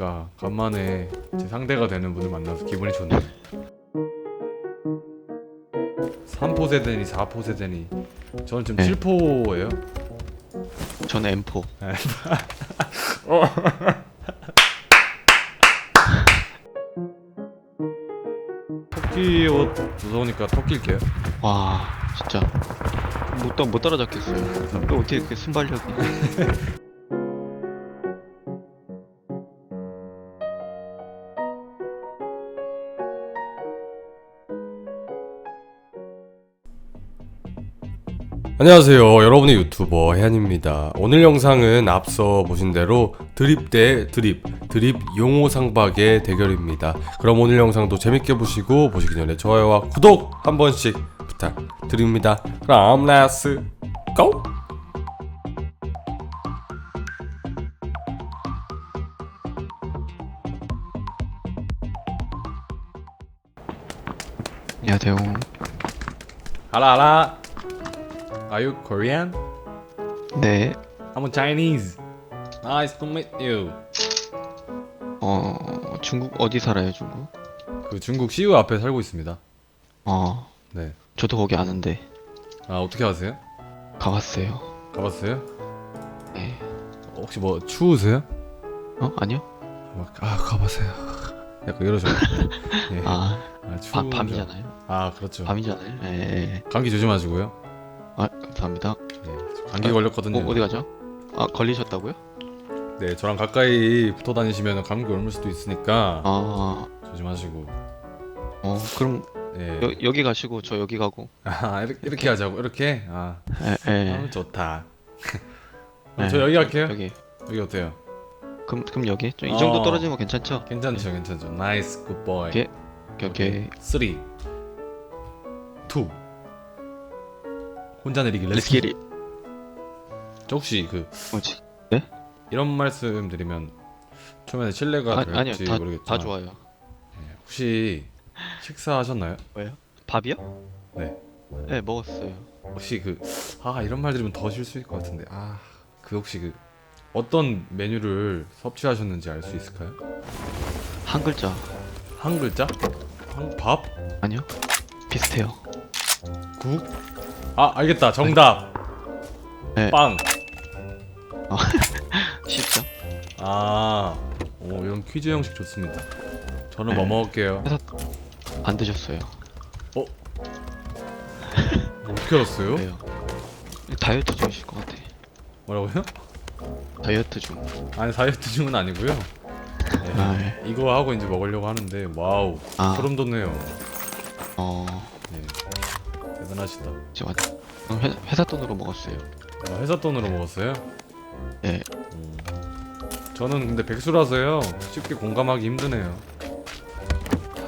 뭐랄까 간만에 제 상대가 되는 분을 만나서 기분이 좋네요 3포 세대니 4포 세대니 저는 지금 네. 7포예요 저는 M4. 토끼 옷 무서우니까 토끼일게요 와 진짜 못, 따, 못 따라잡겠어요. 또 어떻게 이렇게 순발력이? 안녕하세요. 여러분의 유튜버 해안입니다. 오늘 영상은 앞서 보신 대로 드립 대 드립 드립 용어 상박의 대결입니다. 그럼 오늘 영상도 재밌게 보시고 보시기 전에 좋아요와 구독 한 번씩 부탁드립니다. 그럼 렛츠 고! 안녕하세요. 알아 알아 Are you Korean? 네. I'm Chinese Nice to meet you 어 중국 어디 살아요 중국? 그 중국 시우 앞에 살고 있습니다 어 네 저도 거기 아는데 아 어떻게 아세요? 가봤어요. 가봤어요? 네. 혹시 뭐 추우세요? 어 아니요? 막, 아 가보세요 약간 이러죠 예. 아, 아, 아 추우죠. 밤이잖아요. 아 그렇죠 밤이잖아요. 예. 예. 감기 조심하시고요 아 감사합니다. 예, 감기 걸렸거든요 어, 어디 가죠? 아 걸리셨다고요? 네 저랑 가까이 붙어 다니시면 감기 옮을 수도 있으니까 아, 조심하시고 어 그럼 예. 여, 여기 가시고 저 여기 가고. 아 이렇게, 이렇게 하자고 이렇게 아 예. 예. 아우, 좋다 네. 저 여기 갈게요 여기. 여기 어때요? 그럼 그럼 여기 좀이 정도 어. 떨어지는 거 괜찮죠? 괜찮죠 괜찮죠 나이스 굿보이 오케이. 오케이 오케이. 3 2 혼자 내리기 Let's 렛츠 get it. 저 혹시 그 뭐지? 이런 말씀 드리면 처음에는 신뢰가 아, 아니요 될지 다, 모르겠지만 다 좋아요. 혹시 식사하셨나요? 왜요? 밥이요? 네. 네 먹었어요. 혹시 그 아 이런 말 들으면 더 실수일 것 같은데 아 그 혹시 그 어떤 메뉴를 섭취하셨는지 알 수 있을까요? 한 글자 한 글자? 한 밥? 아니요? 비슷해요. 국? 아 알겠다 정답 네. 빵! 쉽죠? 아 오, 이런 퀴즈 형식 좋습니다 저는 뭐 네. 먹을게요 안 드셨어요. 어떻게 알았어요? 왜요? 다이어트 중이실 것 같아. 뭐라고요? 다이어트 중. 아니 다이어트 중은 아니고요 네, 아, 네. 이거 하고 이제 먹으려고 하는데 와우 아. 소름 돋네요 어, 하시다 이제 왔. 어, 회, 회사 돈으로 먹었어요. 아, 회사 돈으로 먹었어요? 네. 음. 저는 근데 백수라서요 쉽게 공감하기 힘드네요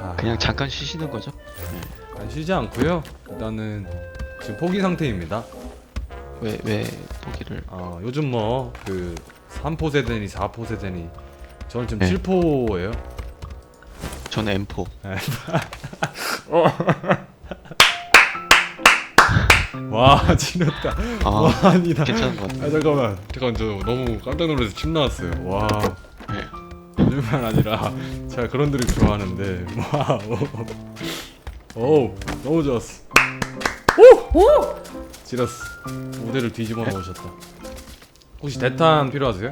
아, 그냥 잠깐 쉬시는 거죠? 안 쉬지 않고요 일단은 지금 포기 상태입니다 왜, 왜 포기를. 아, 요즘 뭐 그 3포 세대니 4포 세대니 저는 지금 네. 7포예요 저는 M4. 와 지렸다 아, 와 아니다 괜찮은 것아 같아요. 잠깐만 잠깐 저 너무 깜짝 놀라서 침 나왔어요 와 네. 뿐만 아니라 제가 그런 드립 좋아하는데 와우 오 너무 좋았어 오! 오! 지렸어 무대를 뒤집어 놓으셨다 혹시 대탄 필요하세요?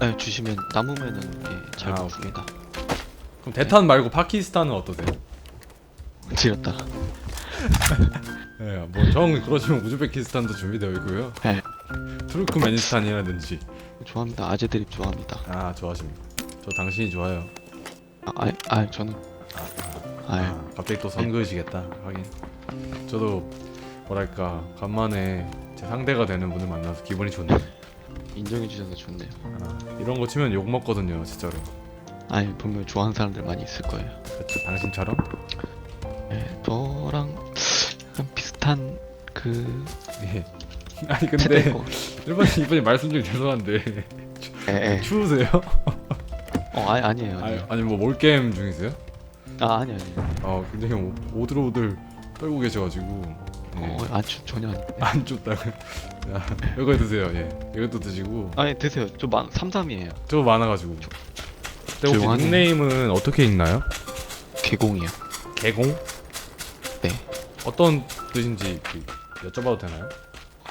네, 주시면 남으면은 예, 잘 아, 먹습니다. 그럼 대탄 말고 파키스탄은 어떠세요? 드렸다. 예, 뭐정 그러시면 우즈베키스탄도 준비되어 있고요 네. 투르크메니스탄이라든지 좋아합니다. 아재 드립 좋아합니다. 아 좋아하십니다 저 당신이 좋아요 아, 아, 아 저는. 아, 아, 갑자기 또 선그으시겠다 하긴 저도 뭐랄까 간만에 제 상대가 되는 분을 만나서 기분이 좋네요 인정해 주셔서 좋네요. 아, 이런 거 치면 욕 먹거든요 진짜로 아니 분명 좋아하는 사람들 많이 있을 거예요. 그쵸 당신처럼? 네, 저랑 그 예 아니 근데 세대고. 일반인 이번에 말씀 중에 죄송한데 예, 예. 추우세요? 어, 아니 아니에요. 아니, 아니에요. 아니 뭐 몰 게임 중이세요? 아, 아니 아니. 아 굉장히 오- 오들오들 떨고 계셔가지고 예. 어, 안 추, 전혀 안. 안 춥다고요? 야, 이거 드세요 예 이것도 드시고 아니 드세요. 저 만, 삼삼이에요. 저거 많아가지고 근데 혹시 조용하네. 닉네임은 어떻게 읽나요? 개공이요. 개공? 네. 어떤 뜻인지 그 여쭤봐도 되나요?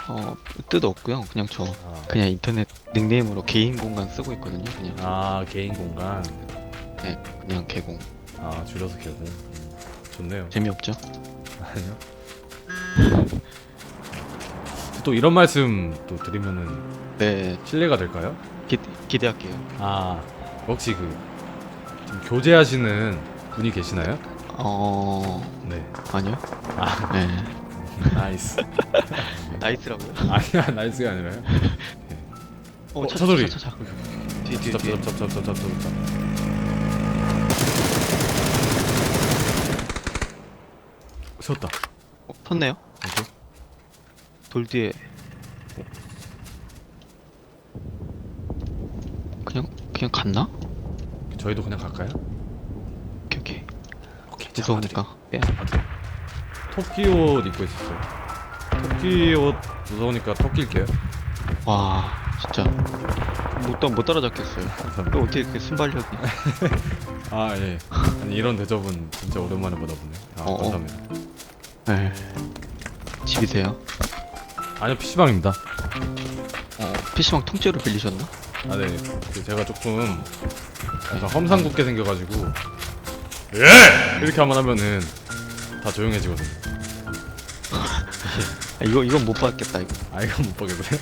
어, 뜻 없고요. 그냥 저 아, 그냥 인터넷 닉네임으로 개인 공간 쓰고 있거든요. 그냥 아 개인 공간. 네, 그냥 개공. 아 줄여서 개공. 음, 좋네요. 재미없죠? 아니요. 또 이런 말씀 또 드리면은 네, 실례가 될까요? 기, 기대할게요. 아 혹시 그 지금 교제하시는 분이 계시나요? 어, 네. 아니요. 아 네, 나이스. 나이스라고요? 아니야 나이스가 아니라요. 어, 어 차 소리. 차, 차, 차. 뒤, 뒤, 뒤. 잡잡잡잡잡잡잡. 세웠다. 어, 섰네요. 오케이. 돌 뒤에. 그냥 그냥 갔나? 저희도 그냥 갈까요? 오케이 오케이. 오케이. 무서우니까. 빼야. 토끼 옷 입고 있었어요. 토끼 옷 무서우니까 토끼 일게요. 와, 진짜 못, 따- 못 따라잡겠어요. 감사합니다. 또 어떻게 이렇게 순발력이? 아 예. 아니 이런 대접은 진짜 오랜만에 받아보네. 아 어, 어. 감사합니다. 네. 집이세요? 아니요 PC방입니다. 어, PC방 통째로 빌리셨나? 아 네. 그 제가 조금 약간 험상궂게 생겨가지고 예 이렇게 한번 하면은 다 조용해지거든요. 아, 이거 이건 못 받겠다 이거. 아 이건 못 보겠어요.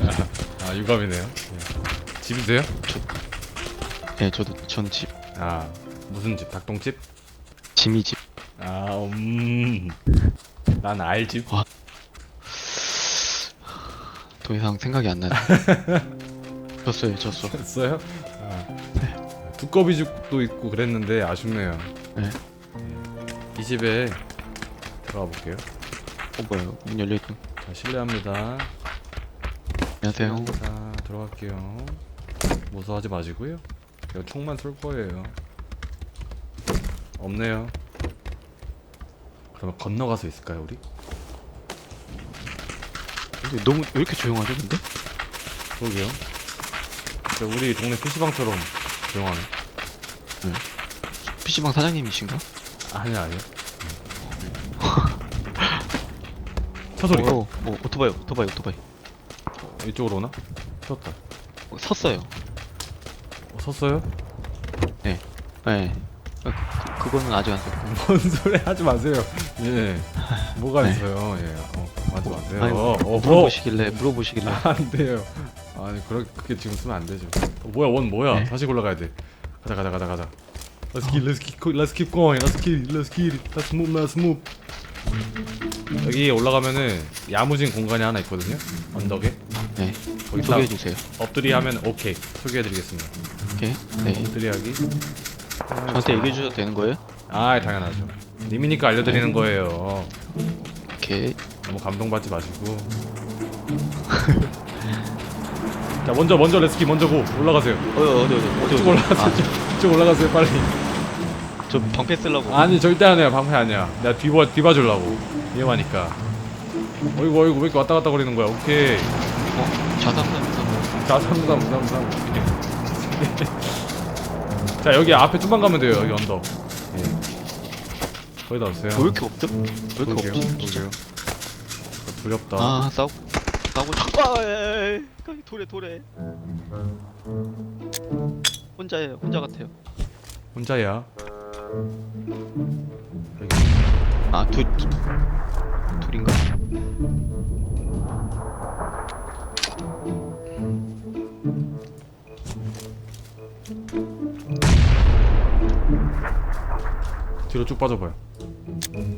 아, 아 유감이네요. 예. 집이세요? 네, 저도 전 집, 아 무슨 집? 닭똥집? 지미 집. 아 음. 난 알집. 더 이상 생각이 안 나네. 졌어요, 졌어. 했어요? 아. 두꺼비 죽도 있고 그랬는데 아쉽네요. 네. 이 집에 들어가 볼게요. 어 뭐예요? 문 열려 있던. 자 실례합니다. 안녕하세요. 자 들어갈게요. 무서워하지 마시고요. 제가 총만 쏠 거예요. 없네요. 그러면 건너가서 있을까요 우리? 근데 너무 왜 이렇게 조용하죠, 근데? 그러게요. 진짜 우리 동네 PC방처럼 조용하네. PC방 사장님이신가? 아니야 아니야. 차 소리. 어, 어, 오토바이, 오토바이, 오토바이. 이쪽으로 오나? 섰다. 어, 섰어요. 어, 섰어요? 네. 어, 그, 그거는 아직 안 섰고. 뭔 소리 하지 마세요. 예. 뭐가 네. 있어요. 예. 어, 하지 마세요. 아니, 어, 어, 뭐? 물어보시길래, 물어보시길래. 안 돼요. 아니, 그렇게 그렇게 지금 쓰면 안 되죠. 어, 뭐야, 원 뭐야? 네. 다시 올라가야 돼. 가자, 가자, 가자, 가자. Let's keep, let's keep, let's keep going. Let's keep, let's keep, let's move, let's move. 여기 올라가면은 야무진 공간이 하나 있거든요. 언덕에. 네. 거기 딱 소개해 주세요. 엎드리 하면 오케이. 소개해드리겠습니다. 오케이. 네. 엎드리 하기. 저한테 얘기해 주셔도 되는 거예요? 아, 당연하죠. 님이니까 알려드리는 거예요. 오케이. 너무 감동받지 마시고. 자 먼저 먼저 레스키 먼저 고 올라가세요. 어, 어디, 어디, 어디, 쭉 어디? 올라가세요. 아, 쭉, 쭉 올라가세요 빨리. 저 방패 쓰려고. 아니 절대 아니야 방패 아니야. 내가 뒤봐 뒤봐주려고 위험하니까. 어이구 어이구 왜 이렇게 왔다 갔다 거리는 거야? 오케이. 어, 자삼삼삼. 자삼삼 삼삼. 자 여기 앞에 좀만 가면 돼요 여기 언덕. 예. 거의 다 왔어요. 왜 이렇게 없죠? 왜 이렇게 없지? 진짜. 두렵다. 아, 싸우, 싸우고. 아, 에이, 에이, 도래, 도래. 혼자예요, 혼자 같아요. 혼자야. 아, 둘, 둘- 둘인가? 뒤로 쭉 빠져봐요. 네네.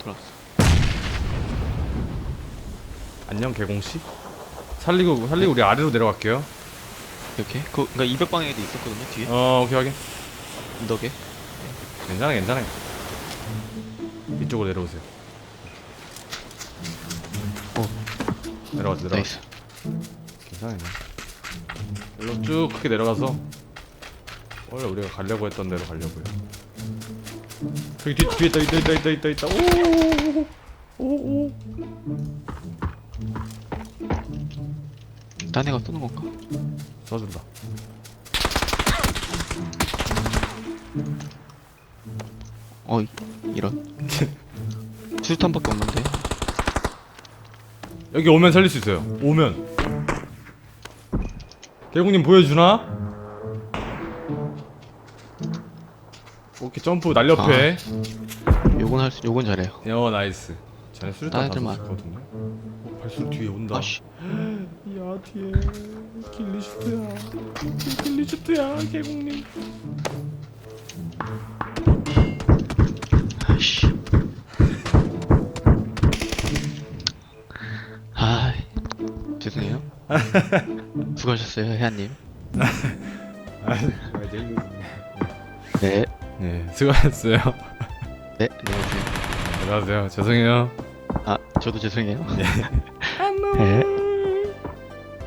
돌아왔어. 안녕 개공 씨. 살리고 살리고 우리 아래로 내려갈게요. 이렇게? 그, 그니까 200방향에도 있었거든요, 뒤에. 어 오케이 확인. 언덕에. 괜찮아 괜찮아. 이쪽으로 내려오세요. 어. 내려가자 내려가. 나이스. 괜찮아 괜찮아. 일로 쭉 크게 내려가서 원래 우리가 가려고 했던 데로 가려고요. 저기 뒤 뒤에 있다 있다 있다 있다 있다 있다. 오오오. 딴 애가 쏘는 건가? 쏴준다. 어 이- 이런. 수류탄밖에 없는데. 여기 오면 살릴 수 있어요. 오면. 개국님 보여주나? 오케이 점프 날렵해. 요건 할 수 요건 잘해요. 어 나이스. 쟤네 수류탄 다. 쏘거든요. 어, 발소리 뒤에 온다. 아씨 야 뒤에 길리슈트야. 길리슈트야 개국님. 아씨. 아 죄송해요. 수고하셨어요 혜안님. 네. 네. 수고하셨어요. 네, 안녕하세요. 안녕하세요. 죄송해요. 아, 저도 죄송해요. 안녕. 네.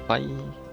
빠이.